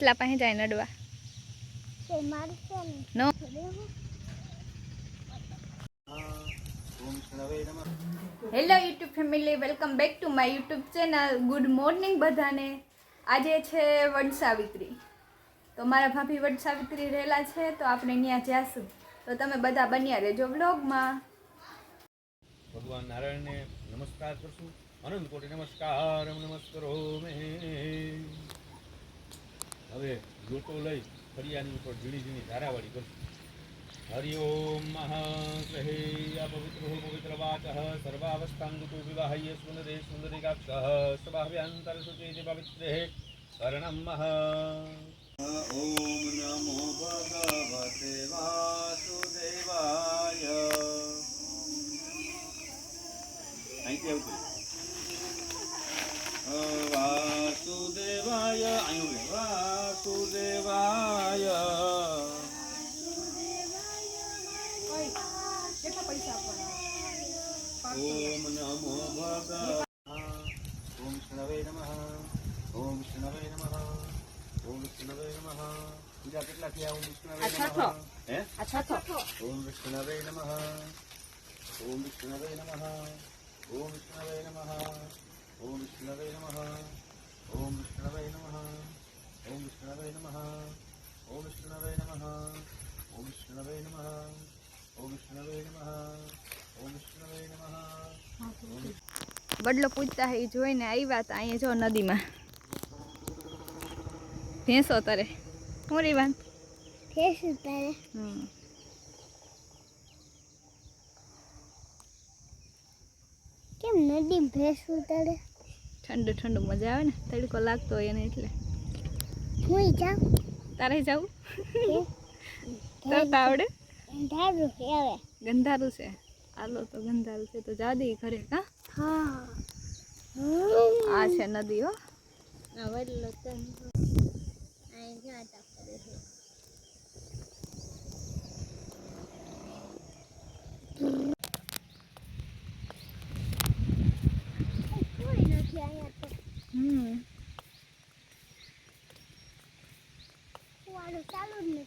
એટલા પાસે જાય નડવા. No hello YouTube family welcome back to my YouTube channel. Good morning બધાને. આજે છે વડ સાવિત્રી તો મારા ભાભી વડ સાવિત્રી રહેલા છે તો આપણે ત્યાં જઈશું તો તમે બધા બન્યા રહેજો વ્લોગમાં. ભગવાન નારાયણને નમસ્કાર કરશું. અનંત કોટી નમસ્કાર નમસ્કરો મે હવે લોટો લઈ ફરિયાની ઉપર ઝીણી ઝીણી ધારાવાળી કરશું હરિ ઓમ મહાગ્રહે હો પવિત્ર વાચ, સર્વાવસ્થાંગતો વિવાહ્ય સુંદરે સુંદરિકાક્ષ સ્વભાવ્યાંતર સુચેતિ પવિત્રે કરણમ મહ. ઓમ નમો ભગવાન ઓમ વિષ્ણવે નમઃ ઓમ વિષ્ણવે નમઃ ઓમ વિષ્ણવે નમઃ બીજા કેટલા થયા ઓમ વિષ્ણવે નમઃ હે ઓમ વિષ્ણવે નમઃ ઓમ વિષ્ણવે નમઃ ઓમ વિષ્ણવે નમઃ ઓમ વિષ્ણવે નમઃ ઓમ વિષ્ણવે નમઃ ઓમ વિષ્ણવે નમઃ ઓમ વિષ્ણવે નમઃ ઓમ વિષ્ણવે નમઃ ઓમ વિષ્ણવે નમઃ ઓમ વિષ્ણવે નમઃ વડલો પૂછતા હે એ જોઈને આવ્યા હતા અહીંયા જો નદીમાં. ભેંસો તારે. હું રીવાન હમ. કેમ નદી ભેંસ ઉતારે ઠંડુ ઠંડુ મજા આવે ને? તડકો લાગતો હોય એને એટલે. હું જાઉં? તારે જાઉં તરતા આવડે. ધારું આવે ગંધારું છે. આલો તો ગંધારું છે તો જા દે ઘરે કા હા? આ છે નદી હો.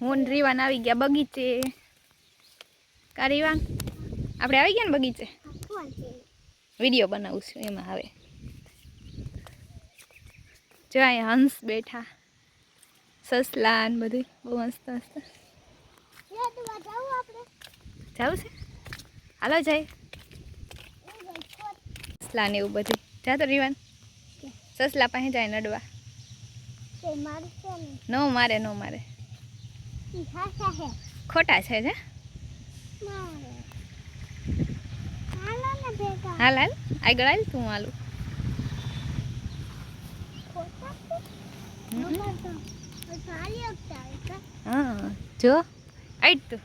હું રીવાન આવી ગયા બગીચે. કા રીવાન? આપડે આવી ગયા ને બગીચે? વીડિયો બનાવું છું એમાં હવે. જો અહીંયા હંસ બેઠા. સસલા ને બધું બહુ મસ્ત મસ્ત. જવું છે? હાલો જાય. સસલા ને એવું બધું જા તો રીવાન. સસલા પાસે જાય નડવા. ને મારે નો મારે. ખોટા છે જે હાલ હાલ. આગળ હાલ તું હાલું. હા જો. આઈ તું.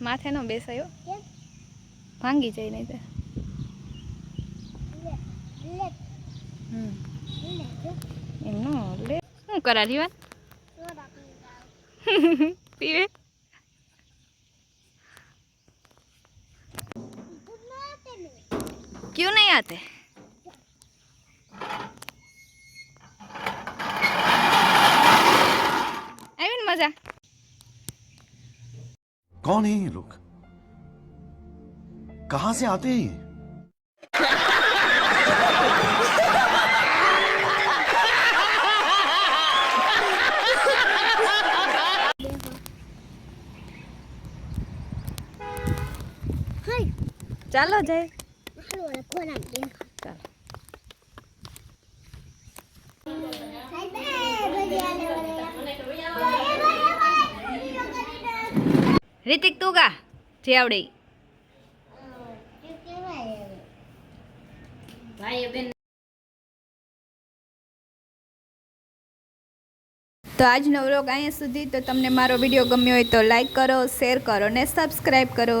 માથે નો બેસાયો. ભાંગી જાય નહીં તે. હમ. લે જો એનો લે શું કરા રીવાન સોડા પી જાવ પીવે દૂધ ના આપે ને क्यों नहीं आते आई मीन मजा कौन है ये लोग कहां से आते हैं ચાલો જાય. રિતિક, તું ગા, જે આવડે. તો આજનો વ્લોગ અહીંયા સુધી. તો તમને મારો વીડિયો ગમ્યો હોય તો લાઈક કરો, શેર કરો ને સબસ્ક્રાઈબ કરો.